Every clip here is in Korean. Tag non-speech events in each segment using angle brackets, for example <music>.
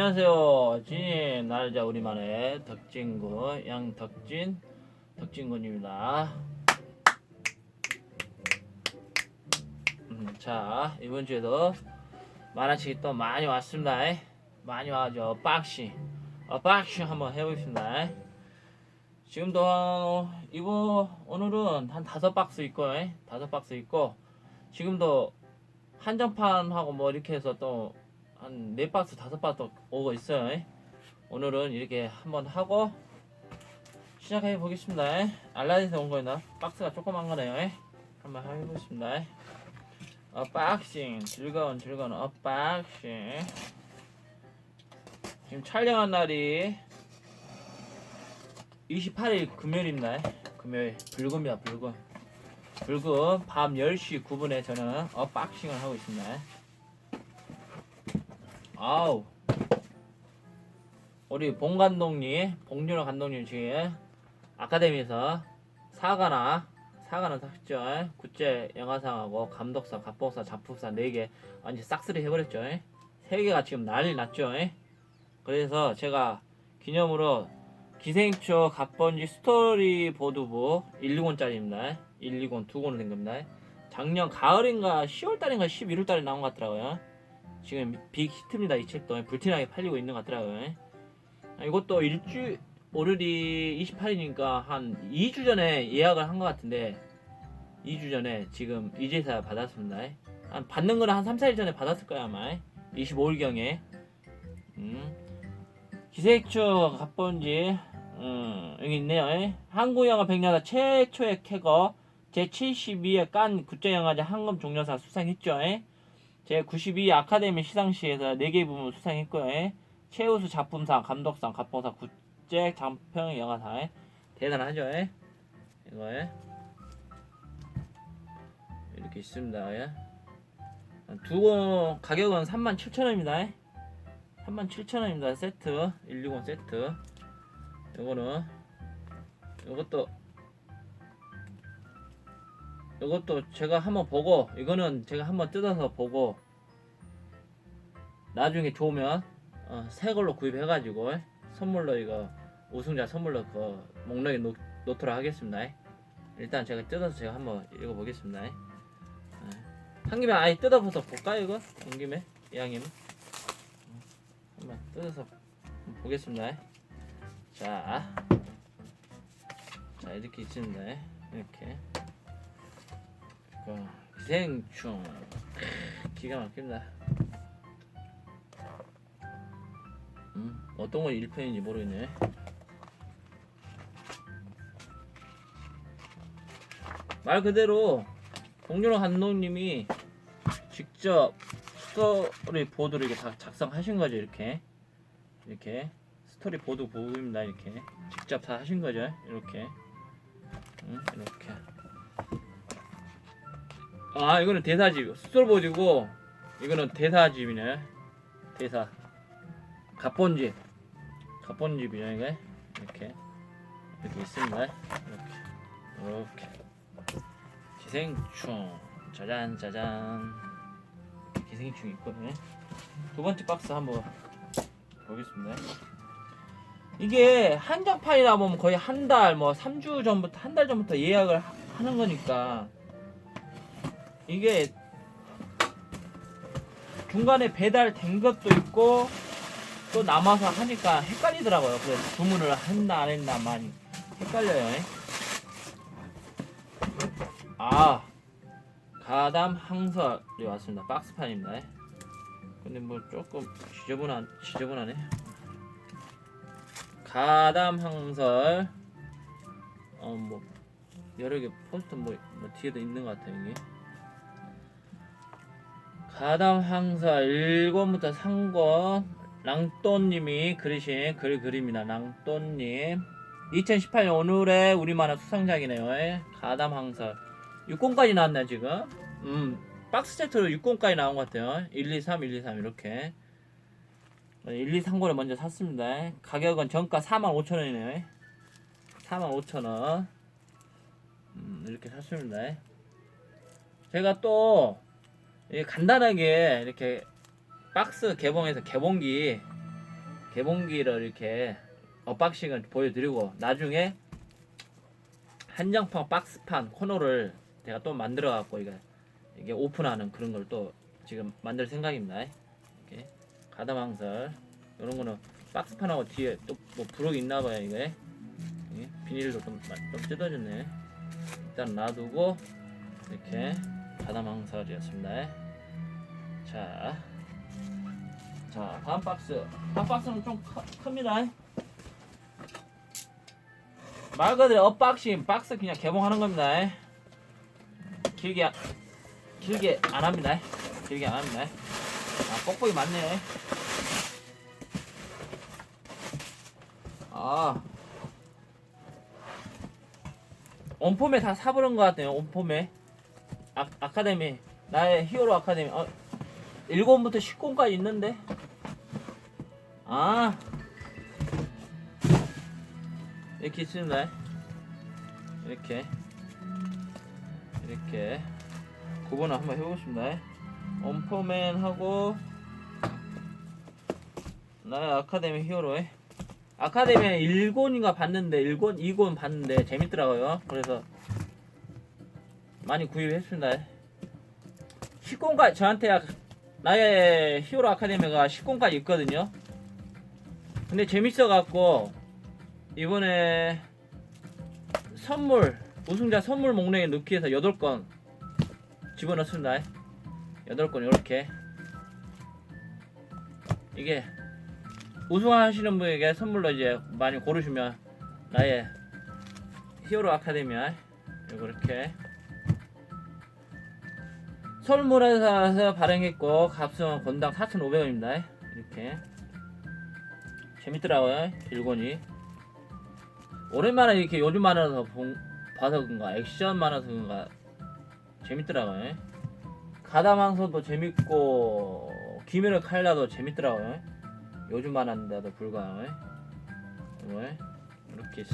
안녕하세요. 진 날자 우리만의 덕진구 양덕진 덕진군입니다. 음, 자 이번 주에도 만화책이 또 많이 왔습니다. 많이 와죠. 박싱, 어, 박싱 한번 해보겠습니다. 지금도 한, 이거 오늘은 한 다섯 박스 있고, 에? 다섯 박스 있고 지금도 한정판하고 뭐 이렇게 해서 또 한 네 박스 다섯 박스 오고 있어요. 에? 오늘은 이렇게 한번 하고 시작해 보겠습니다. 에? 알라딘에서 온 거였나? 박스가 조그만 거네요. 에? 한번 해보겠습니다. 에? 언박싱 즐거운 즐거운 언박싱 지금 촬영한 날이 28일 금요일입니다. 금요일 불금이야 불금. 불금 밤 10시 9분에 저는 언박싱을 하고 있습니다. 아우 우리 봉 감독님, 봉준호 감독님 지금 아카데미에서 사과나 사과는 샀죠. 국제 영화상하고 감독상, 갑복상, 작품상 4개 완전 싹쓸이 해버렸죠. 3개가 지금 난리 났죠. 그래서 제가 기념으로 기생초 갑번지 스토리보드북 120짜리입니다. 120 두 권을 된 겁니다. 작년 가을인가 10월달인가 11월달에 나온 것 같더라고요. 지금 빅 히트입니다. 이 책도 불티나게 팔리고 있는 것 같더라고요. 아, 이것도 일주 오늘이 28일이니까 한 2주 전에 예약을 한 것 같은데 2주 전에 지금 이제서야 받았습니다. 한 받는 거는 한 3, 4일 전에 받았을 거야 아마 25일경에 음. 기생초 갑본지 음, 여기 있네요. 한국 영화 백년사 최초의 캐거 제72회 깐 국제영화제 황금 종려상 수상했죠. 제92회 아카데미 시상식에서 4개 부문 수상했고요. 최우수 작품상, 감독상, 갑봉상, 국제 장편 영화상 대단하죠. 이거에 이렇게 있습니다. 예. 두권 가격은 37,000원입니다. 37,000원입니다. 세트 120 세트. 요거는 요것도 요것도 제가 한번 보고 이거는 제가 한번 뜯어서 보고 나중에 좋으면 어, 새 걸로 구입해 가지고 선물로 이거 우승자 선물로 그 목록에 놓, 놓도록 하겠습니다. 일단 제가 뜯어서 제가 한번 읽어 보겠습니다. 한 김에 아예 뜯어서 볼까요 이거? 온 김에 이왕이면 한번 뜯어서 보겠습니다. 자, 자 이렇게 있습니다. 이렇게 그 기생충 기가 막힙니다. 음, 어떤 건 1편인지 모르겠네. 말 그대로 봉준호 감독님이 직접 스토리 보드를 이렇게 다 작성하신 거죠 이렇게 이렇게 스토리 보드 보입니다 이렇게 직접 다 하신 거죠 이렇게 응? 이렇게 아 이거는 대사집 보드고 이거는 대사집이네. 대사. 갑본집 갑본집이냐 이게. 이렇게. 이렇게 있습니다. 이렇게. 이렇게. 기생충. 짜잔 짜잔. 기생충 네. 두 번째 박스 한번 보겠습니다. 이게 한정판이다 보면 거의 한 달, 뭐 3주 전부터, 한 달 전부터 예약을 하- 하는 거니까 이게 중간에 배달된 것도 있고 또 남아서 하니까 헷갈리더라고요. 그래서 주문을 했나 안 했나 많이 헷갈려요. 아, 가담 항설이 왔습니다. 박스판입니다. 근데 뭐 조금 지저분한 지저분하네. 가담 항설 어뭐 여러 개 포스터 뭐, 뭐 뒤에도 있는 것 같아요 이게. 가담 항설 1권부터 3권 랑또님이 그리신 글 그림이나 랑또님 2018년 오늘의 우리만화 수상작이네요. 예. 가담 항설 6권까지 나왔네 지금. 음 박스 세트로 6권까지 나온 것 같아요. 1, 2, 3, 1, 2, 3 이렇게. 1, 2, 3권을 먼저 샀습니다. 가격은 정가 45,000원이네요. 45,000원. 음, 이렇게 샀습니다. 제가 또 간단하게 이렇게 박스 개봉해서 개봉기 개봉기를 이렇게 언박싱을 보여드리고 나중에 한정판 박스판 코너를 제가 또 만들어 갖고 이게 이게 오픈하는 그런 걸 또 지금 만들 생각입니다. 이렇게 가다망설 이런 거는 박스판하고 뒤에 또 뭐 부록 있나 봐요 이게 예, 비닐도 좀, 마- 좀 뜯어졌네. 일단 놔두고 이렇게 가다망설이었습니다. 자, 자 다음 박스. 다음 박스는 좀 크, 큽니다. 말 그대로 언박싱 박스 그냥 개봉하는 겁니다. 길게 안- 길게 안 합니다. 길게 안 합니다. 아 뻑뻑이 많네. 아 온폼에 다 사버린 것 같네요. 온폼에 아, 아카데미. 나의 히어로 아카데미. 어, 1권부터 10권까지 있는데? 아. 이렇게 있습니다. 이렇게. 이렇게. 구분을 한번 해보겠습니다. 원포맨하고 나의 아카데미 히어로에. 아카데미에 1권인가 봤는데 1권, 2권 봤는데 재밌더라고요. 그래서 많이 구입했습니다. 10권까지 저한테 아- 나의 히어로 아카데미가 10권까지 있거든요. 근데 재밌어갖고 이번에 선물 우승자 선물 목록에 넣기 위해서 8건 집어넣습니다 8건 이렇게 이게 우승하시는 분에게 선물로 이제 많이 고르시면 나의 히어로 아카데미아 이렇게 서울문화사에서 발행했고 값은 건당 4,500원입니다. 이렇게. 재밌더라고요 일권이. 오랜만에 이렇게 요즘 만화서 본- 봐서 그런가 액션 만화서 그런가 재밌더라고요. 가다망서도 재밌고 귀멸의 칼라도 재밌더라고요. 요즘 만화인데도 불구하고 이렇게.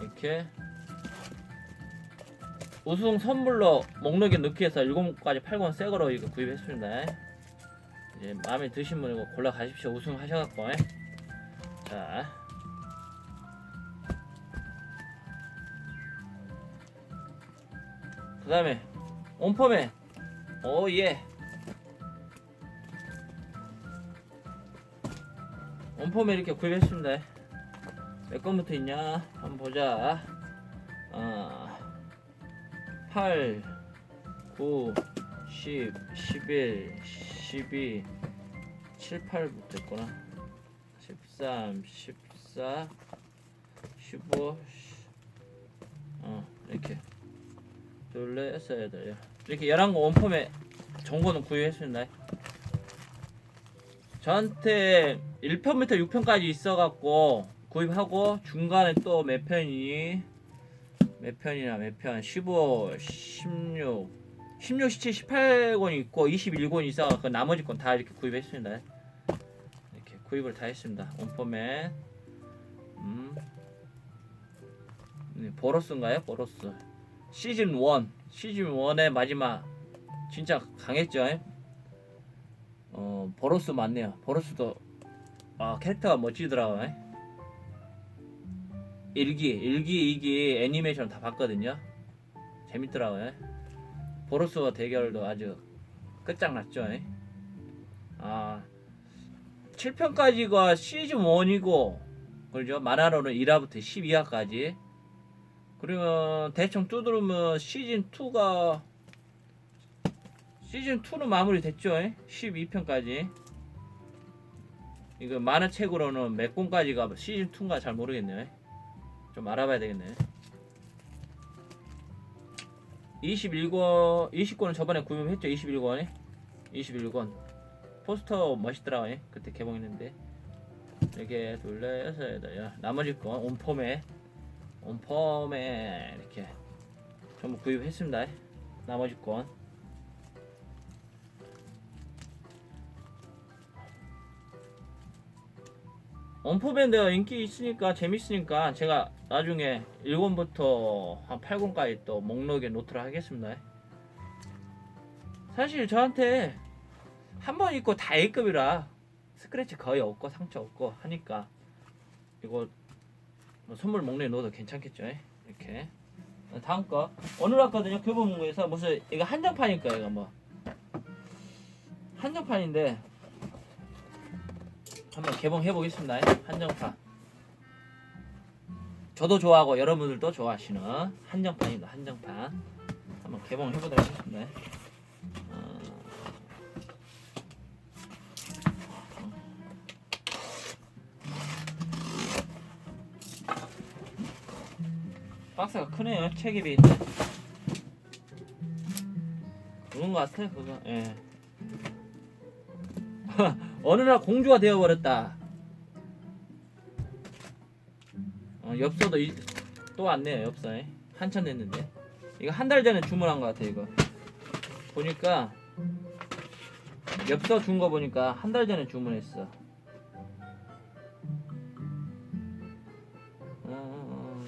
이렇게 우승 선물로 목록에 넣기 위해서 7가지 8권 새거로 이거 구입했습니다. 이제 마음에 드신 분 이거 골라 가십시오. 우승하셔갖고. 자. 그 다음에 온펌에. 오예. 온펌에 이렇게 구입했습니다. 몇 건부터 있냐? 한번 보자. 어, 8 9 10 11 12 7 8부터 있구나 13 14 15 어 이렇게 둘레 돼요. 이렇게 11거 원폼에 정보는 구입했습니다. 저한테 1편부터 6편까지 있어갖고 구입하고 중간에 또 몇 편이 몇 편이나 몇 편? 15, 16, 16, 17, 18권이 있고 21권이 있어갖고 나머지 건 다 이렇게 구입했습니다. 이렇게 구입을 다 했습니다. 원폼에 음, 네, 보러스인가요? 보러스. 시즌 1 시즌 1의 마지막 진짜 강했죠 어 버로스 맞네요 버로스도 아 캐릭터가 멋지더라고요 일기 일기 이기 애니메이션 다 봤거든요 재밌더라고요 버로스와 대결도 아주 끝장났죠 아 7편까지가 시즌 1이고 그죠 만화로는 1화부터 12화까지 그러면 대충 두드리면 시즌 2가 시즌 2는 마무리 됐죠? 12편까지. 이거 만화책으로는 몇 권까지가 시즌 2인가 잘 모르겠네요. 좀 알아봐야 되겠네. 21권, 20권은 저번에 구입했죠? 21권에? 21권. 포스터 멋있더라고요. 그때 개봉했는데. 이렇게 여섯 여덟 나머지 건 온폼에 온펌에 이렇게 전부 구입했습니다. 나머지 건. 온포밴드가 인기 있으니까 재밌으니까 제가 나중에 1권부터 한 8권까지 또 목록에 놓도록 하겠습니다. 사실 저한테 한번 읽고 다 A급이라 스크래치 거의 없고 상처 없고 하니까 이거 뭐 선물 목록에 넣어도 괜찮겠죠? 이렇게. 다음 거. 오늘 왔거든요 교보문고에서. 무슨 이거 한정판일 거예요 이거 뭐? 한정판인데 한번 개봉해 보겠습니다. 한정판 저도 좋아하고 여러분들도 좋아하시는 한정판입니다. 한정판. 한번 개봉해 보도록 하겠습니다. 어, 박스가 크네요. 책입이 그런 것 같아 그거. 예 <laughs> 어느 날 공주가 되어버렸다 어, 엽서도 이, 또 왔네요 엽서에 한참 됐는데 이거 한 달 전에 주문한 것 같아 이거 보니까 엽서 준 거 보니까 한 달 전에 주문했어 어,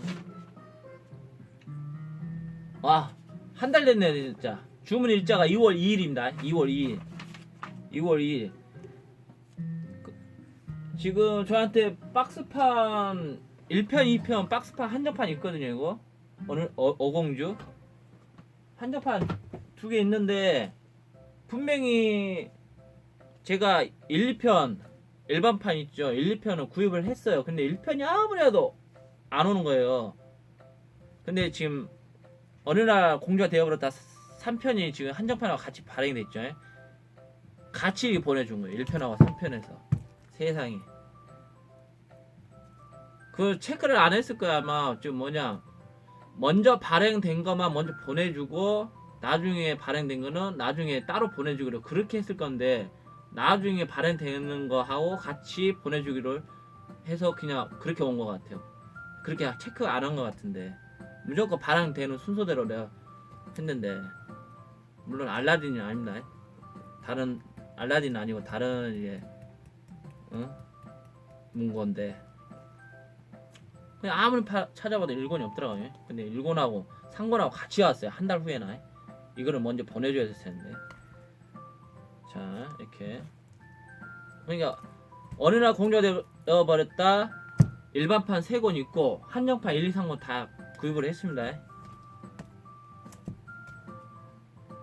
아, 한 달 됐네, 진짜. 주문 일자가 2월 2일입니다. 2월 2일. 2월 2일. 그, 지금 저한테 박스판 1편, 2편 박스판 한정판 있거든요, 이거. 오늘 어, 어공주. 한정판 두 개 있는데 분명히 제가 1, 2편 일반판 있죠. 1, 2편은 구입을 했어요. 근데 1편이 아무래도 안 오는 거예요. 근데 지금 어느 날 공주가 되어버렸다 3편이 지금 한정판하고 같이 발행이 됐죠. 같이 보내준 거예요. 1편하고 3편에서 세상에. 그 체크를 안 했을 거야 아마 지금 뭐냐 먼저 발행된 것만 먼저 보내주고 나중에 발행된 거는 나중에 따로 보내주기로 그렇게 했을 건데 나중에 발행되는 거 하고 같이 보내주기로 해서 그냥 그렇게 온 것 같아요. 그렇게 체크 안 한 것 같은데 무조건 발행되는 순서대로 내가 했는데 물론 알라딘이 아닙니다. 다른 알라딘은 아니고 다른 이제 어? 문건데 그냥 아무리 파, 찾아봐도 일본이 없더라고요. 근데 일본하고 상권하고 같이 왔어요. 한 달 후에나 이거를 먼저 보내줘야 됐을 텐데 자 이렇게 그러니까 어느 날 공개되어 버렸다 일반판 세 권 있고 한정판 1, 2, 3권 다 구입을 했습니다.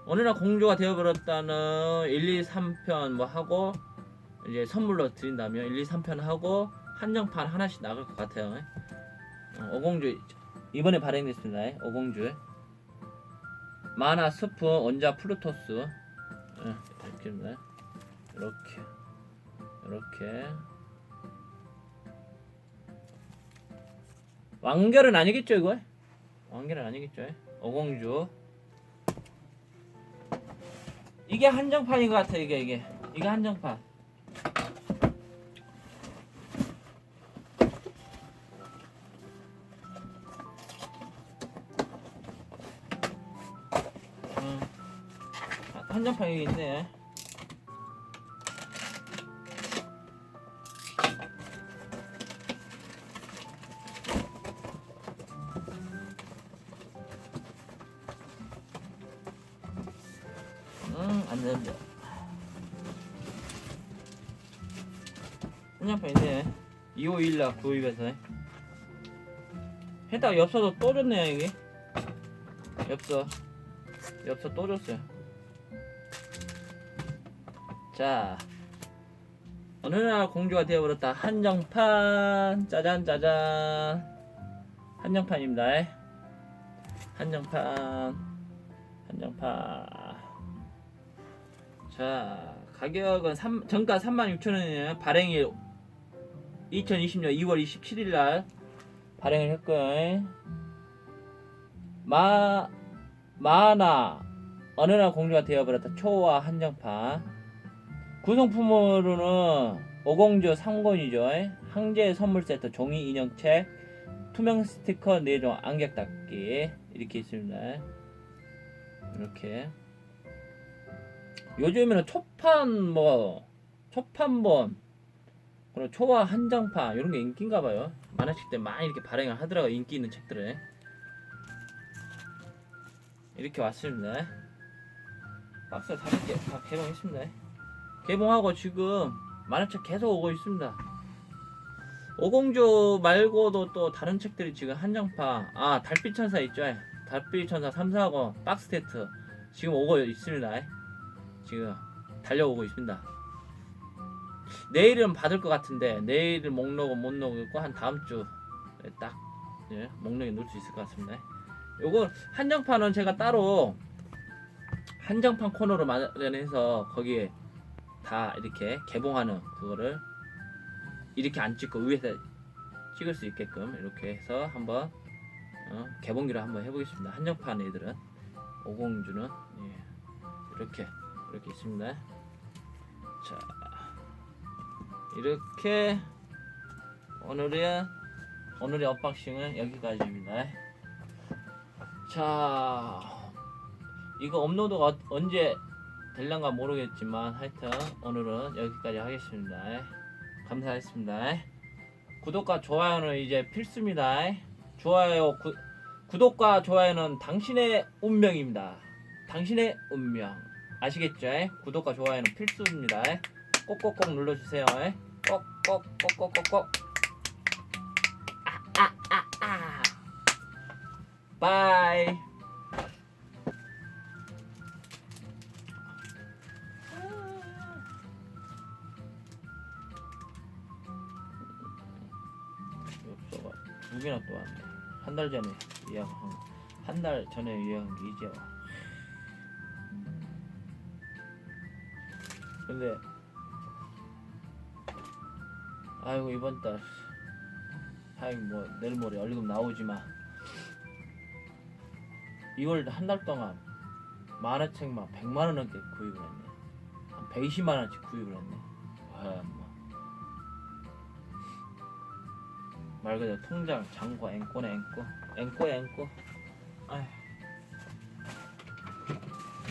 어느 날 공조가 되어버렸다는 1, 2, 3편 뭐 하고 이제 선물로 드린다면 1, 2, 3편 하고 한정판 하나씩 나갈 것 같아요. 어, 어공주 이번에 발행됐습니다. 어공주 마나 스프 원자 플루토스 예, 이렇게입니다. 이렇게 이렇게 왕결은 아니겠죠 이거? 왕결은 아니겠죠? 어공주 이게 한정판인 것 같아 이게 이게 이게 한정판 한- 한정판 여기 있네 음, 안 된다. 한정판 있네. 2521날 구입해서. 했다가 엽서도 또 줬네요, 여기. 엽서. 엽서 또 줬어요. 자. 어느 날 공주가 되어버렸다. 한정판. 짜잔, 짜잔. 한정판입니다. 한정판. 한정판. 자 가격은 3, 정가 36,000원이에요 발행일 2020년 2월 27일 날 발행을 했고요 마 마나 어느 날 공주가 되어버렸다 초와 한정판 구성품으로는 오공주 3권이죠. 항제 선물 세트 종이 인형책 투명 스티커 4종 안경 닦기 이렇게 있습니다. 이렇게. 요즘에는 초판 뭐 초판본 그리고 초와 한정판 이런 게 인기인가 봐요. 만화책 때 많이 이렇게 발행을 하더라고요 인기 있는 책들을. 이렇게 왔습니다. 박스 다섯 개 다 개봉했습니다 개봉하고 지금 만화책 계속 오고 있습니다. 오공조 말고도 또 다른 책들이 지금 한정판 아 달빛천사 있죠? 달빛천사 3, 4권 박스 세트 지금 오고 있습니다. 지금 달려오고 있습니다. 내일은 받을 것 같은데 내일은 목록은 못 넣고 한 다음 주에 딱 예, 목록에 넣을 수 있을 것 같습니다. 요거 한정판은 제가 따로 한정판 코너로 마련해서 거기에 다 이렇게 개봉하는 그거를 이렇게 안 찍고 위에서 찍을 수 있게끔 이렇게 해서 한번 어, 개봉기를 한번 해보겠습니다. 한정판 애들은 오공주는 예, 이렇게 이렇게 있습니다. 자 이렇게 오늘의 오늘의 언박싱은 여기까지입니다. 자 이거 업로드가 어- 언제 될란가 모르겠지만 하여튼 오늘은 여기까지 하겠습니다. 감사했습니다. 구독과 좋아요는 이제 필수입니다. 좋아요, 구, 구독과 좋아요는 당신의 운명입니다. 당신의 운명. 아시겠죠? 구독과 좋아요는 필수입니다. 꼭꼭꼭 눌러주세요. 꼭꼭꼭꼭꼭꼭. 아, 아, 아, 아. 바이. 두 개나 또 왔네. 한 달 전에 예약한 한 달 전에 예약한 게 이제 와. 근데 아이고 이번 달 하여뭐 내일 모레 월급 나오지만 2월 한 달 동안 만화책만 100만 원 넘게 구입을 했네. 한 120만 원씩 구입을 했네. 와, 말 그대로 통장 장과 앵꼬네 앵꼬. 앵꼬야 앵꼬. 아휴